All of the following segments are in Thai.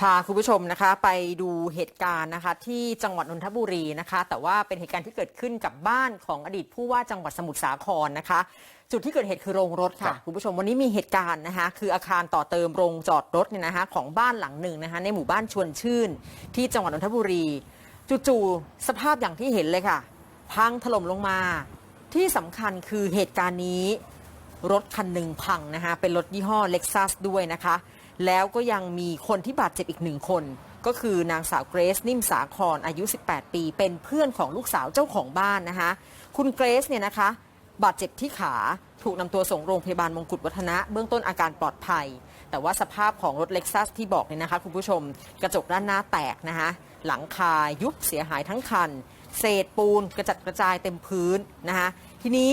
พาคุณผู้ชมนะคะไปดูเหตุการณ์นะคะที่จังหวัดนนทบุรีนะคะ แต่ว่าเป็นเหตุการณ์ที่เกิดขึ้นกับบ้านของอดีตผู้ว่าจังหวัดสมุทรสาครนะคะ จุดที่เกิดเหตุคือโรงรถครัค่ะบคุณผู้ชมวันนี้มีเหตุการณ์นะคะ คืออาคารต่อเติมโรงจอดรถเนี่ยนะคะ ของบ้านหลังหนึ่งนะคะในหมู่บ้านชวนชื่น ที่จังหวัดนนทบุรี จู่ๆสภาพอย่างที่เห็นเลยค่ะพังถล่มลงมา ที่สำคัญคือเหตุการณ์นี้รถคันหนึ่งพังนะคะเป็นรถยี่ห้อเล็กซัสด้วยนะคะ แล้วก็ยังมีคนที่บาดเจ็บอีกหนึ่งคน ก็คือนางสาวเกรซนิ่มสาครอายุ 18 ปี เป็นเพื่อนของลูกสาวเจ้าของบ้านนะคะ คุณเกรซเนี่ยนะคะ บาดเจ็บที่ขาถูกนำตัวส่งโรงพยาบาลมงกุฎวัฒนะ เบื้องต้นอาการปลอดภัย แต่ว่าสภาพของรถเล็กซัสที่บอกเนี่ยนะคะ คุณผู้ชมกระจกด้านหน้าแตกนะคะหลังคายุบเสียหายทั้งคัน เศษปูนกระจัดกระจายเต็มพื้นนะคะทีนี้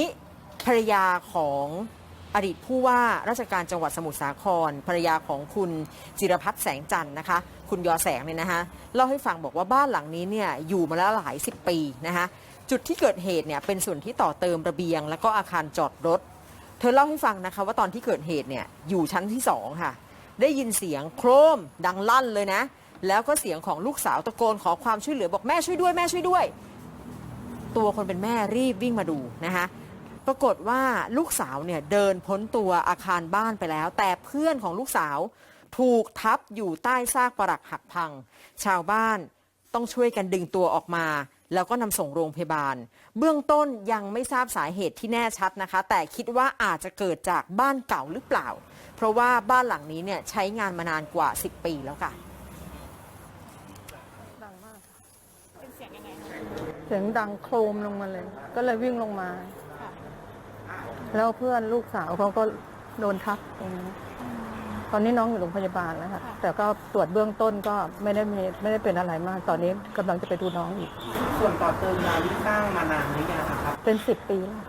ภรรยาของ อดีตผู้ว่าราชการจังหวัดสมุทรสาครภรรยาของคุณจิรพัฒน์แสงจันทร์นะคะ คุณยอแสงเนี่ยนะคะเล่าให้ฟังบอกว่าบ้านหลังนี้เนี่ยอยู่มาแล้วหลายสิบปีนะคะจุดที่เกิดเหตุเนี่ยเป็นส่วนที่ต่อเติมระเบียง แล้วก็อาคารจอดรถ เธอเล่าให้ฟังนะคะว่าตอนที่เกิดเหตุเนี่ยอยู่ชั้นที่สองค่ะ ได้ยินเสียงโครมดังลั่นเลยนะ แล้วก็เสียงของลูกสาวตะโกนขอความช่วยเหลือบอกแม่ช่วยด้วยแม่ช่วยด้วย ตัวคนเป็นแม่รีบวิ่งมาดูนะคะ ปรากฏว่าลูกสาวเนี่ยเดินพ้นตัวอาคารบ้านไปแล้ว แต่เพื่อนของลูกสาวถูกทับอยู่ใต้ซากปรักหักพัง ชาวบ้านต้องช่วยกันดึงตัวออกมา แล้วก็นำส่งโรงพยาบาล เบื้องต้นยังไม่ทราบสาเหตุที่แน่ชัดนะคะ แต่คิดว่าอาจจะเกิดจากบ้านเก่าหรือเปล่า เพราะว่าบ้านหลังนี้เนี่ยใช้งานมานานกว่า 10 ปีแล้วค่ะดังมากเสียงดังโครมลงมาเลย ก็เลยวิ่งลงมา แล้วเพื่อนลูกสาวเขาก็โดนทับตรงนี้ตอนนี้น้องอยู่โรงพยาบาลแล้วค่ะ แต่ก็ตรวจเบื้องต้นก็ไม่ได้มีไม่ได้เป็นอะไรมาก ตอนนี้กำลังจะไปดูน้องอีก ส่วนต่อเติมยาที่สร้างมานานหรือยังครับ เป็นสิบปีแล้ว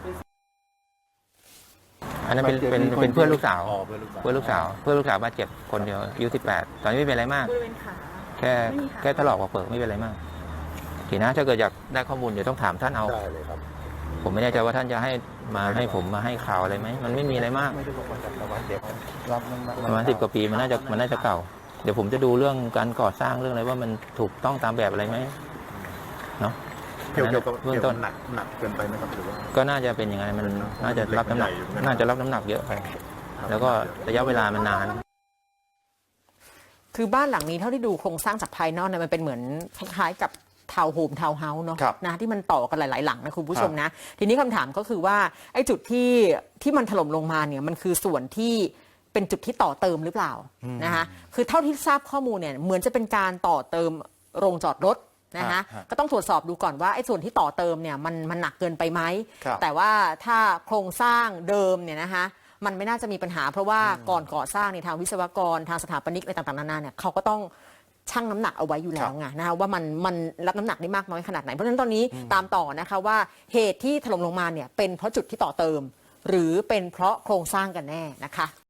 อันนั้นเป็นเป็นเป็นเพื่อนลูกสาวอ๋อเพื่อนลูกสาวเพื่อนลูกสาว เพื่อนลูกสาวบาดเจ็บคนเดียวอายุ18ตอนนี้ไม่เป็นไรมาก บริเวณขา แค่แค่ถลอกเปิดไม่เป็นไรมากทีนะถ้าเกิดอยากได้ข้อมูลเดี๋ยวต้องถามท่านเอา ได้เลยครับ ผมไม่แน่ใจว่าท่านจะให้ มาให้ผมมาให้ข่าวอะไรไหมมันไม่มีอะไรมากไม่ได้บอกว่าจากประวัติเด็กรับน้ำหนักประมาณสิบกว่าปีมันน่าจะมันน่าจะเก่า เดี๋ยวผมจะดูเรื่องการก่อสร้างเรื่องอะไรว่ามันถูกต้องตามแบบอะไรไหมเนาะเกี่ยวกับเบื้องเกี่ยวต้กันบหนักหนักเกินไปไหมครับหรือว่าก็น่าจะเป็นอย่างนั้นมันน่าจะรับน้ำหนัก น่าจะรับน้ำหนักเยอะไปแล้วก็ระยะเวลามันนานคือบ้านหลังนี้เท่าที่ดูโครงสร้างจากภายนอกเนี่ยมันเป็นเหมือนคล้ายๆกับ ทาวน์โฮมทาวน์เฮาส์เนาะครับนะที่มันต่อกันหลาย ๆ หลังนะคุณผู้ชมนะ ทีนี้คำถามก็คือว่าไอ้จุดที่ที่มันถล่มลงมาเนี่ยมันคือส่วนที่เป็นจุดที่ต่อเติมหรือเปล่านะคะคือเท่าที่ทราบข้อมูลเนี่ยเหมือนจะเป็นการต่อเติมโรงจอดรถนะคะฮะก็ต้องตรวจสอบดูก่อนว่าไอ้ส่วนที่ต่อเติมเนี่ยมันมันหนักเกินไปไหมครับ แต่ว่าถ้าโครงสร้างเดิมเนี่ยนะคะมันไม่น่าจะมีปัญหา เพราะว่าก่อนก่อสร้างเนี่ยทางวิศวกรทางสถาปนิกอะไรต่างๆนานาเนี่ยเขาก็ต้อง ชั่งน้ำหนักเอาไว้อยู่แล้วไงนะคะว่ามันมันรับน้ำหนักได้มากน้อยขนาดไหน เพราะฉะนั้นตอนนี้ตามต่อนะคะว่าเหตุที่ถล่มลงมาเนี่ยเป็นเพราะจุดที่ต่อเติม หรือเป็นเพราะโครงสร้างกันแน่นะคะ